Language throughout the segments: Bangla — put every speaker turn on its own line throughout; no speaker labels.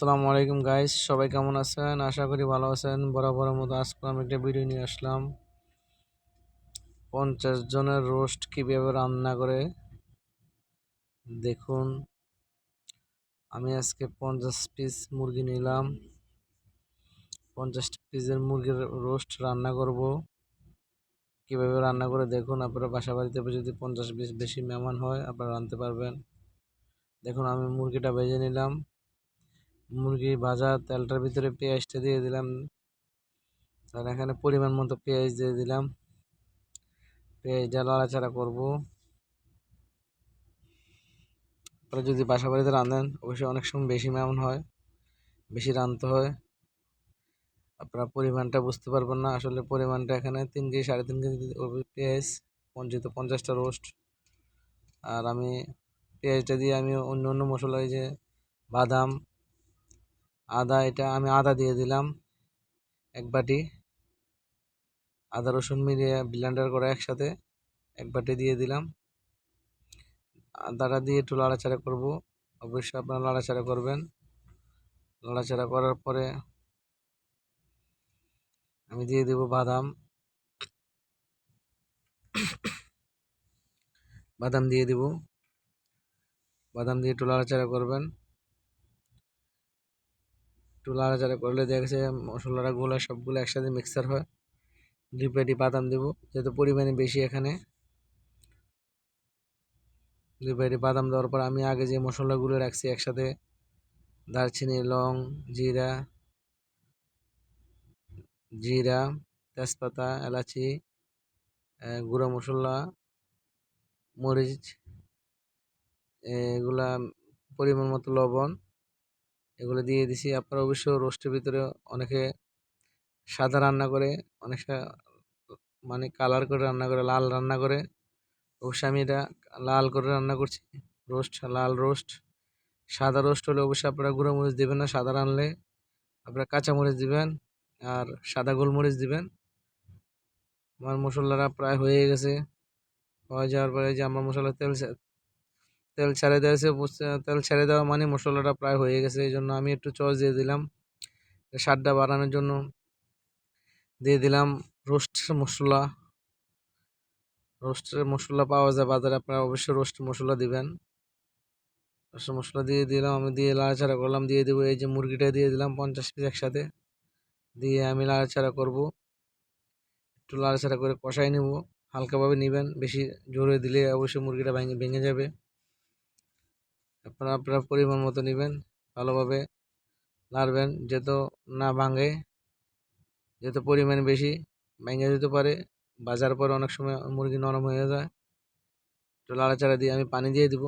আসসালামু আলাইকুম গাইস সবাই কেমন আছেন? আশা করি ভালো আছেন। বরাবরের মতো আজকে আমি একটা ভিডিও নিয়ে আসলাম। পঞ্চাশ জনের রোস্ট কীভাবে রান্না করে? দেখুন, আমি আজকে পঞ্চাশ পিস মুরগি নিলাম। পঞ্চাশ পিসের মুরগির রোস্ট রান্না করব। কীভাবে রান্না করে দেখুন, আপনারা বাসা বাড়িতে যদি পঞ্চাশ পিস বেশি মেহমান হয়, আপনারা রাঁধতে পারবেন। দেখুন, আমি মুরগিটা ভেজে নিলাম। মুরগি ভাজা তেলটার ভিতরে পেঁয়াজটা দিয়ে দিলাম। আর এখানে পরিমাণ মতো পেঁয়াজ দিয়ে দিলাম। পেঁয়াজটা লাড়াচাড়া করব। আপনারা যদি বাসা বাড়িতে রাঁধেন, অবশ্যই অনেক সময় বেশি মেমন হয়, বেশি রাঁধতে হয়। আপনারা পরিমাণটা বুঝতে পারবেন না। আসলে পরিমাণটা এখানে তিন কেজি, সাড়ে তিন কেজি পেঁয়াজ পঞ্চিত পঞ্চাশটা রোস্ট। আর আমি পেঁয়াজটা দিয়ে আমি অন্য অন্য মশলা যে বাদাম আদা, এটা আমি আদা দিয়ে দিলাম এক বাটি। আদা, রসুন মিলিয়ে ব্লেন্ডার করে একসাথে এক বাটি দিয়ে দিলাম। আদাটা দিয়ে একটু লাড়াচাড়া করব। অবশ্যই আপনারা লাড়াচাড়া করবেন। লাড়াচাড়া করার পরে আমি দিয়ে দেব বাদাম। বাদাম দিয়ে দেব। বাদাম দিয়ে একটু লাড়াচাড়া করবেন। একটু লাড়াচাড়া করলে দেখেছে মশলাটা গোলা সবগুলো একসাথে মিক্সার হয়। দুই পেটি বাদাম দেবো, যেহেতু পরিমাণে বেশি এখানে। দুই পেটি বাদাম দেওয়ার পর আমি আগে যে মশলাগুলো রাখছি একসাথে, দারচিনি, লং, জিরা জিরা, তেজপাতা, এলাচি গুঁড়ো মশলা, মরিচ এগুলা পরিমাণ মতো লবণ এগুলো দিয়ে দিছি। আপনারা অবশ্য রোস্টের ভিতরে অনেকে সাদা রান্না করে অনেকটা মানে কালার করে রান্না করে, লাল রান্না করে। অবশ্যই আমি এটা লাল করে রান্না করছি। রোস্ট লাল রোস্ট সাদা রোস্ট হলে অবশ্যই আপনারা গুঁড়ো মরিচ দেবেন না, সাদা রানলে আপনারা কাঁচা মরিচ দিবেন আর সাদা গোলমরিচ দিবেন। আমার মশলাটা প্রায় হয়ে গেছে। হয়ে যাওয়ার পরে যে আমার মশলা তেল তেল ছেড়ে দিয়েছে তেল ছেড়ে দেওয়া মানে মশলাটা প্রায় হয়ে গেছে, এই জন্য আমি একটু চস দিয়ে দিলাম। স্বাদটা বাড়ানোর জন্য দিয়ে দিলাম রোস্ট মশলা। রোস্টের মশলা পাওয়া যায় বাজারে, আপনারা অবশ্যই রোস্ট মশলা দিবেন। রোস্ট মশলা দিয়ে দিলাম, আমি দিয়ে লাড়াচাড়া করলাম, দিয়ে দেবো এই যে মুরগিটা দিয়ে দিলাম পঞ্চাশ পিস একসাথে। দিয়ে আমি লাড়াচাড়া করব। একটু লাড়াচাড়া করে কষাই নেব, হালকাভাবে নেবেন, বেশি জোরে দিলে অবশ্যই মুরগিটা ভেঙে ভেঙে যাবে। আপনারা আপনার পরিমাণ মতো নেবেন, ভালোভাবে নাড়বেন যেহেতু না ভাঙে, যেহেতু পরিমাণ বেশি ভেঙে যেতে পারে। বাজার পরে অনেক সময় মুরগি নরম হয়ে যায়। একটু লাড়াচাড়া দিয়ে আমি পানি দিয়ে দিব।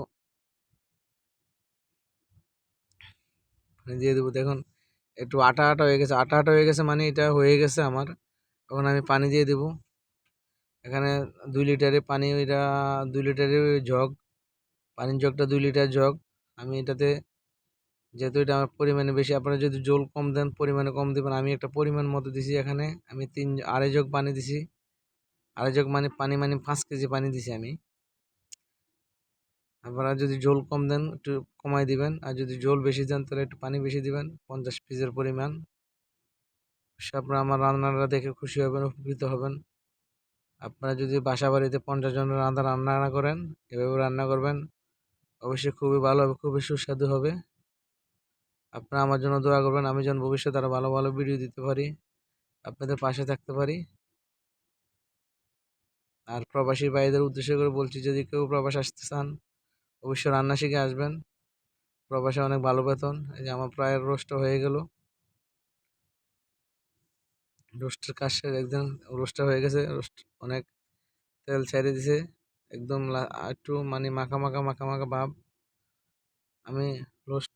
পানি দিয়ে দেবো, দেখুন একটু আটা আটা হয়ে গেছে, আটা আটা হয়ে গেছে মানে এটা হয়ে গেছে আমার। তখন আমি পানি দিয়ে দেবো। এখানে দুই লিটারে পানি, এটা দুই লিটারের জগ, পানির জগটা দুই লিটার জগ। আমি এটাতে যেহেতু এটা আমার পরিমাণে বেশি, আপনারা যদি জল কম দেন, পরিমাণে কম দেবেন। আমি একটা পরিমাণ মতো দিছি এখানে। আমি তিন, আড়াই জগ পানি দিছি। আড়াই জগ মানে পানি মানে পাঁচ কেজি পানি দিছি আমি। আপনারা যদি জল কম দেন, একটু কমাই দিবেন। আর যদি জল বেশি দেন, তাহলে একটু পানি বেশি দিবেন। পঞ্চাশ পিসের পরিমাণ। সে আপনারা আমার রান্নাটা দেখে খুশি হবেন, উপকৃত হবেন। আপনারা যদি বাসা বাড়িতে পঞ্চাশ জনের রান্না রান্না করেন এভাবে রান্না করবেন। অবশ্যই খুবই ভালো হবে খুবই সুস্বাদু হবে। আপনারা আমার জন্য দোয়া করবেন, আমি যেন ভবিষ্যতে আরও ভালো ভালো ভিডিও দিতে পারি, আপনাদের পাশে থাকতে পারি। আর প্রবাসী ভাইদের উদ্দেশ্য করে বলছি, যদি কেউ প্রবাস আসতে চান, অবশ্যই রান্না শিখে আসবেন। প্রবাসে অনেক ভালো বেতন, এই যে আমার প্রায় রোস্ট হয়ে গেল। রোস্টের কাজ একদম রোস্টটা হয়ে গেছে, রোস্ট অনেক তেল ছেড়ে দিছে। একদম একটু মানে মাখা মাখা মাখা মাখা ভাব। আমি রোস্ট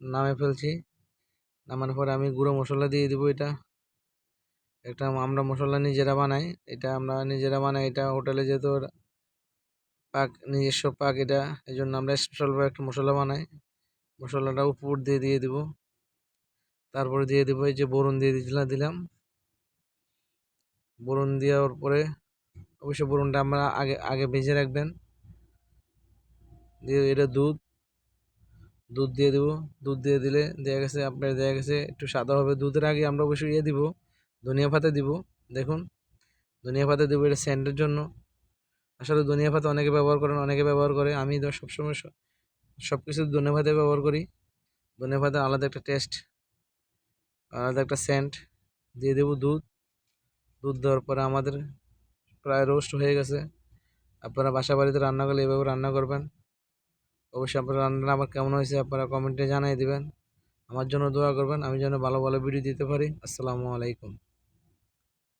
নামে ফেলছি। নামানোর পরে আমি গুঁড়ো মশলা দিয়ে দিব এটা। একটা আমরা মশলা নিজেরা বানাই, এটা আমরা নিজেরা বানাই, এটা হোটেলে যেহেতু পাক, নিজস্ব পাক এটা এই জন্য আমরা স্পেশালভাবে একটা মশলা বানাই। মশলাটা উপর দিয়ে দিয়ে দিব। তারপরে দিয়ে দিব এই যে বরুণ দিয়ে দিলাম দিলাম। বরুণ দেওয়ার পরে অবশ্যই বরুণটা আমরা আগে আগে ভেজে রাখবেন। দিয়ে এটা দুধ দুধ দিয়ে দেবো। দুধ দিয়ে দিলে দেখা গেছে আপনার, দেখা গেছে একটু সাদা হবে। দুধের আগে আমরা অবশ্যই ইয়ে দিব, ধনিয়া পাতা দিব। দেখুন, ধনিয়া পাতা দেবো এটা স্যান্ডের জন্য। আসলে ধনিয়া পাতা অনেকে ব্যবহার করেন, অনেকে ব্যবহার করে। আমি সবসময় সব কিছু ধনিয়া পাতা ব্যবহার করি। ধনিয়া পাতা আলাদা একটা টেস্ট, আলাদা একটা সেন্ট দিয়ে দেবো দুধ। দুধ দেওয়ার পরে আমাদের প্রায় রোস্ট হয়ে গেছে। আপনারা বাসা বাড়িতে রান্না করলে এভাবে রান্না করবেন। অবশ্যই আপনার রান্না আমার কেমন হয়েছে আপনারা কমেন্টে জানিয়ে দেবেন। আমার জন্য দোয়া করবেন, আমি যেন ভালো ভালো ভিডিও দিতে পারি। আসসালামু আলাইকুম।